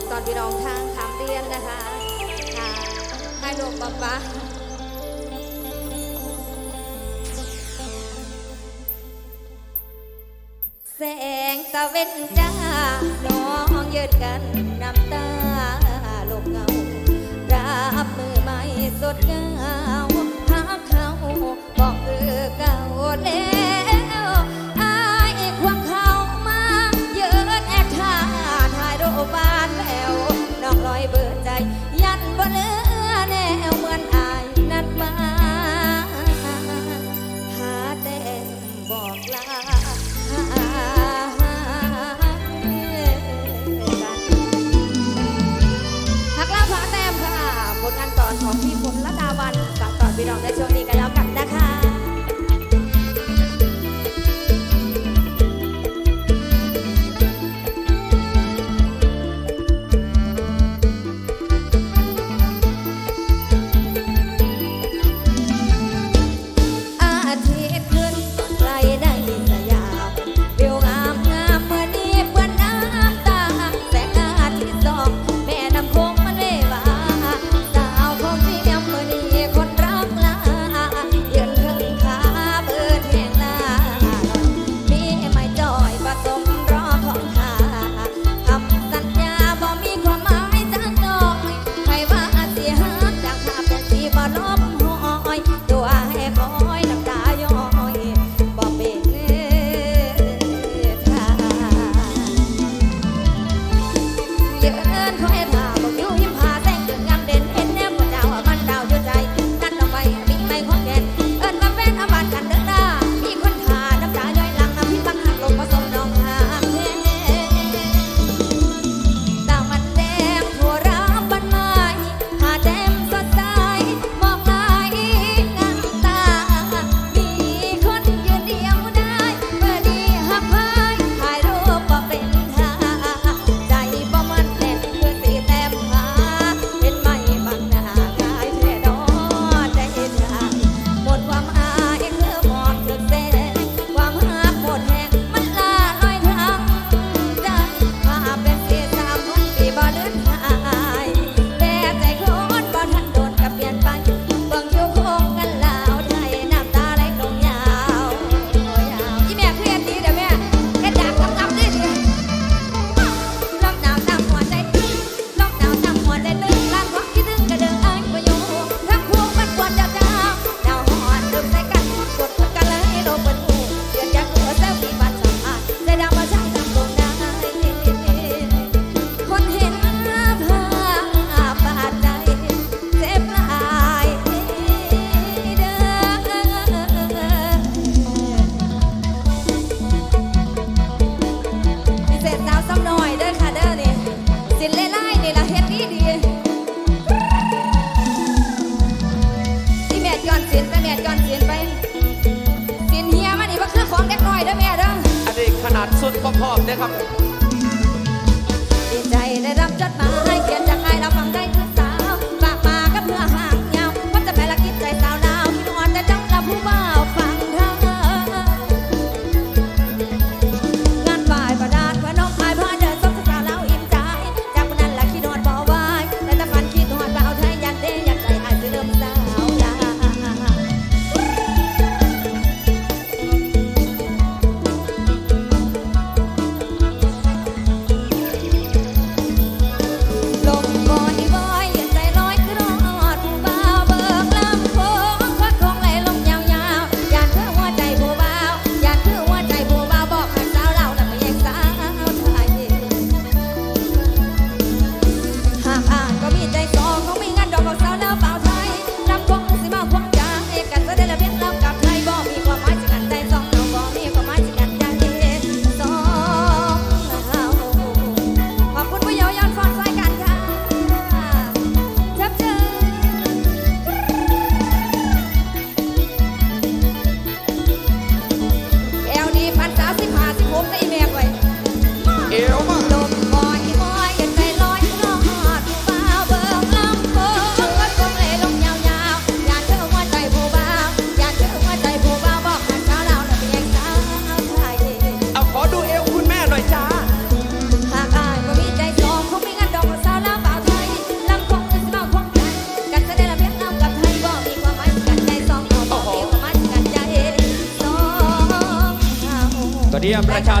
รตอนพี่น้องทางขามเรียนนะคะค่ะให้ลูกบ๊าป๊าแสงตะเวนจ้าน้องยืดกันน้ำตาลบเงารับมือไม่สดงา lah บ่พอมเด้ครับ ดีใจได้รับจดหมายเขียนจาก 杀上。